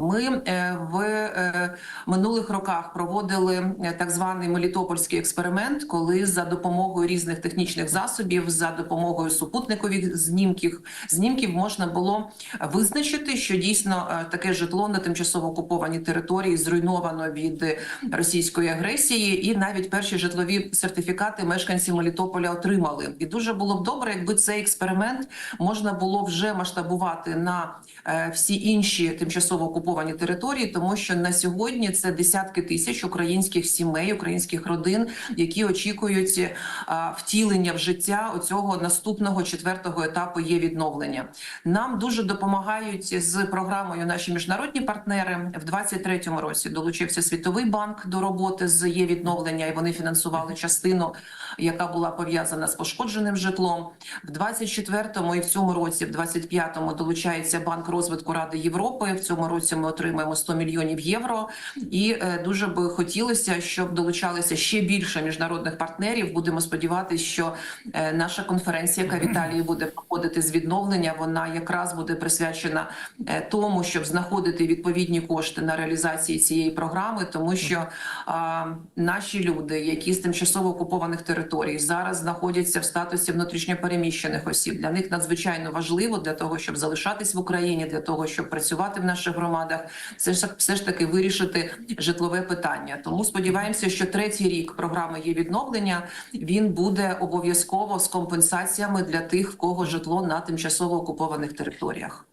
Ми е, в е, минулих роках проводили е, так званий Мелітопольський експеримент, коли за допомогою різних технічних засобів, за допомогою супутникових знімків, знімків можна було визначити, що дійсно таке житло на тимчасово окупованій території зруйновано від російської агресії, і навіть перші житлові сертифікати мешканці Мелітополя отримали. І дуже було б добре, якби цей експеримент можна було вже масштабувати на всі інші тимчасово окуповані території, тому що на сьогодні це десятки тисяч українських сімей, українських родин, які очікують е, втілення в життя оцього наступного четвертого етапу є відновлення. Нам дуже допомагають з програмою наші міжнародні партнери. В 23-му році долучився Світовий банк до роботи з є відновлення, і вони фінансували частину, яка була пов'язана з пошкодженим житлом. В 24-му і в цьому році, в 25-му, долучається банк розвитку Ради Європи. В цьому році ми отримаємо 100 мільйонів євро. І е, дуже би хотілося, щоб долучалися ще більше міжнародних партнерів. Будемо сподіватися, що е, наша конференція, яка в Італії буде проходити з відновлення, вона якраз буде присвячена е, тому, щоб знаходити відповідні кошти на реалізації цієї програми, тому що а, наші люди, які з тимчасово окупованих територій зараз знаходяться в статусі внутрішньопереміщених осіб, для них надзвичайно важливо для того, щоб залишатись в Україні, для того, щоб працювати в наших громадах, все ж все ж таки вирішити житлове питання. Тому сподіваємося, що третій рік програми є відновлення. Він буде обов'язково з компенсаціями для тих, в кого житло на тимчасово окупованих територіях.